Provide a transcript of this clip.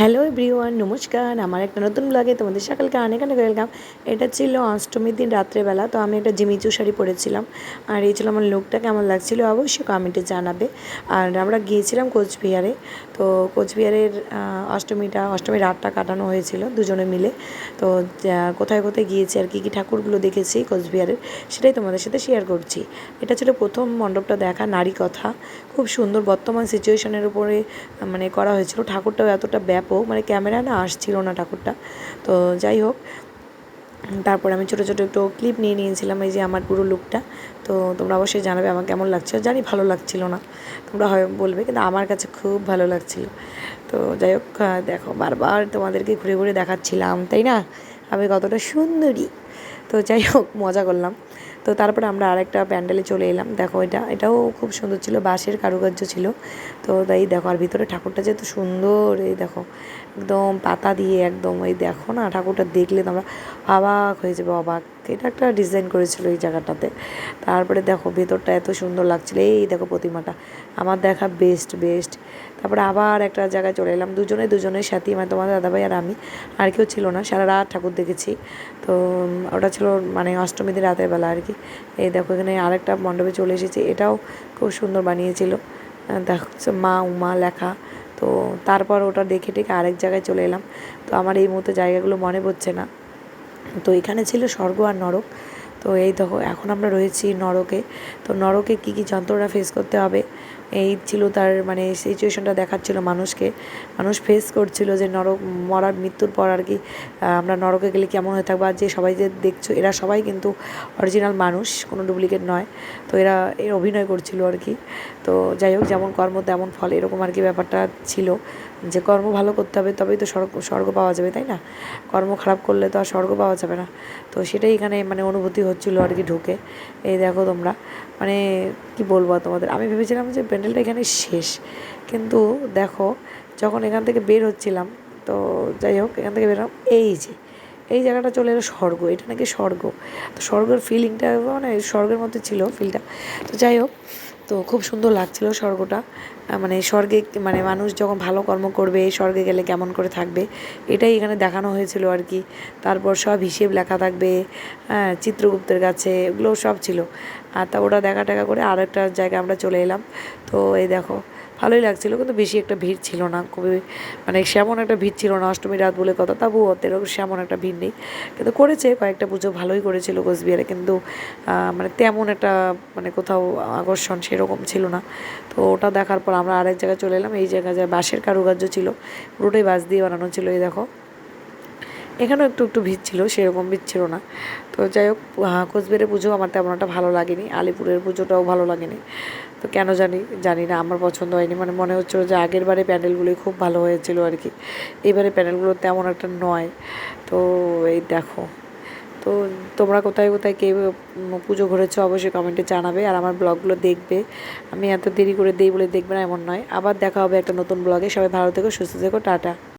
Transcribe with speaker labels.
Speaker 1: Hello everyone, নমস্কার। আমার একটা নতুন ব্লগে তোমাদের সকালকে অনেক অনেক ওয়েলকাম এটা ছিল অষ্টমীর দিন রাত্রেবেলা, তো আমি একটা জিমিচু শাড়ি পরেছিলাম। আর এই ছিল আমার লুকটা কেমন লাগছিল অবশ্যই কমেন্টে জানাবে। আর আমরা গিয়েছিলাম কোচবিহারে, তো কোচবিহারের অষ্টমীটা, অষ্টমীর রাতটা কাটানো হয়েছিল দুজনে মিলে। তো কোথায় কোথায় গিয়েছি আর কী কী ঠাকুরগুলো দেখেছি কোচবিহারের সেটাই তোমাদের সাথে শেয়ার করছি। এটা ছিল প্রথম মণ্ডপটা দেখা, নারী কথা। খুব সুন্দর বর্তমান সিচুয়েশনের উপরে মানে করা হয়েছিল। ঠাকুরটাও এতটা ব্যাপক মানে ক্যামেরা না আসছিল না ঠাকুরটা। তো যাই হোক, তারপর আমি ছোটো ছোটো একটু ক্লিপ নিয়ে নিয়েছিলাম, এই যে আমার পুরো লুকটা তো তোমরা অবশ্যই জানাবে আমার কেমন লাগছে জানি ভালো লাগছিল না, তোমরা হয় বলবে, কিন্তু আমার কাছে খুব ভালো লাগছিল। তো যাই হোক দেখো, বারবার তোমাদেরকে ঘুরে ঘুরে দেখাচ্ছিলাম, তাই না? আমি কতটা সুন্দরী। তো যাই হোক, মজা করলাম। তো তারপরে আমরা আরেকটা প্যান্ডেলে চলে এলাম। দেখো এটা, এটাও খুব সুন্দর ছিল, বাঁশের কারুকার্য ছিল। তো তাই দেখো, আর ভিতরে ঠাকুরটা যেহেতু সুন্দর, এই দেখো, একদম পাতা দিয়ে, একদম ওই দেখো না, ঠাকুরটা দেখলে তোমরা অবাক হয়ে যাবে, অবাক। এটা একটা ডিজাইন করেছিল এই জায়গাটাতে। তারপরে দেখো ভেতরটা এত সুন্দর লাগছিল। এই দেখো প্রতিমাটা। আমার দেখা বেস্ট বেস্ট তারপরে আবার একটা জায়গায় চলে এলাম। দুজনে দুজনের সাথে মানে তোমাদের দাদাভাই আর আমি। আর কেউ ছিল না। সারা রাত ঠাকুর দেখেছি। তো, ওটা ছিল মানে অষ্টমী দিন রাতের বেলা আর কি। এই দেখো এখানে আরেকটা মণ্ডপে চলে এসেছি। এটাও খুব সুন্দর বানিয়েছিল। দেখো মা উমা লেখা। তো, তারপর ওটা দেখে টেকে আরেক জায়গায় চলে এলাম। তো আমার এই মুহূর্তে জায়গাগুলো মনে পড়ছে না। তো এখানে ছিল স্বর্গ আর নরক। তো এই দেখো, এখন আমরা রয়েছি নরকে। তো নরকে কী কী যন্ত্রণা ফেস করতে হবে? এই ছিল তার মানে সিচুয়েশনটা দেখাচ্ছিল মানুষকে। মানুষ ফেস করছিল যে নরক মরার মৃত্যুর পর আর কি আমরা নরকে গেলে কেমন হয়ে থাকব? আর যে সবাই যে দেখছ, এরা সবাই কিন্তু অরিজিনাল মানুষ, কোনো ডুপ্লিকেট নয়। তো এরা এর অভিনয় করছিল আর কি। তো যাই হোক, যেমন কর্ম, তেমন ফল, এরকম আর কি ব্যাপারটা ছিল। যে কর্ম ভালো করতে হবে, তবেই তো স্বর্গ স্বর্গ পাওয়া যাবে, তাই না? কর্ম খারাপ করলে তো আর স্বর্গ পাওয়া যাবে না। তো সেটাই এখানে মানে অনুভূতি হচ্ছিল আর কি ঢুকে। এই দেখো তোমরা। মানে কি বলব তোমাদের? আমি ভেবেছিলাম যে প্যান্ডেলটা এখানে শেষ। কিন্তু দেখো, যখন এখান থেকে বের হচ্ছিলাম, তো যাই হোক, এখান থেকে বেরোলাম। এই যে, এই জায়গাটা চলে এলো স্বর্গ। এটা নাকি স্বর্গ। তো স্বর্গের ফিলিংটা মানে স্বর্গের মধ্যে ছিল ফিলটা তো যাই হোক তো খুব সুন্দর লাগছিল স্বর্গটা। মানে স্বর্গে মানে মানুষ যখন ভালো কর্ম করবে স্বর্গে গেলে কেমন করে থাকবে, এটাই এখানে দেখানো হয়েছিল আর কি। তারপর সব হিসেব লেখা থাকবে হ্যাঁ চিত্রগুপ্তের কাছে, এগুলো সব ছিল। আর তা ওটা দেখা টাকা করে আর একটা জায়গায় আমরা চলে এলাম। তো এই দেখো, ভালোই লাগছিল, কিন্তু বেশি একটা ভিড় ছিল না, খুবই মানে সেমন একটা ভিড় ছিল না, অষ্টমী রাত বলে কথা, তবুও এরকম সেমন একটা ভিড় নেই। কিন্তু করেছে, কয়েকটা পুজো ভালোই করেছিল কোচবিহারে, কিন্তু মানে তেমন একটা মানে কোথাও আকর্ষণ সেরকম ছিল না। তো ওটা দেখার পর আমরা আরেক জায়গায় চলে এলাম, এই জায়গায় বাঁশের কারুকার্য ছিল, পুরোটাই বাঁশ দিয়ে বানানো ছিল, এই দেখো। এখানেও একটু একটু ভিড় ছিল, সেরকম ভিড় ছিল না। তো যাই হোক কোচবিহারের পুজো আমার তেমন একটা ভালো লাগেনি, আলিপুরের পুজোটাও ভালো লাগেনি। তো কেন জানি জানি না, আমার পছন্দ হয়নি। মানে মনে হচ্ছিল যে আগের বারে প্যান্ডেলগুলোই খুব ভালো হয়েছিল আর কি। এবারে প্যান্ডেলগুলো তেমন একটা নয়। তো এই দেখো, তো তোমরা কোথায় কোথায় কে পুজো ঘুরেছো অবশ্যই কমেন্টে জানাবে, আর আমার ব্লগগুলো দেখবে। আমি এত দেরি করে দিই বলে দেখবে না, এমন নয়। আবার দেখা হবে একটা নতুন ব্লগে। সবাই ভালো থেকো, সুস্থ থেকো, টাটা।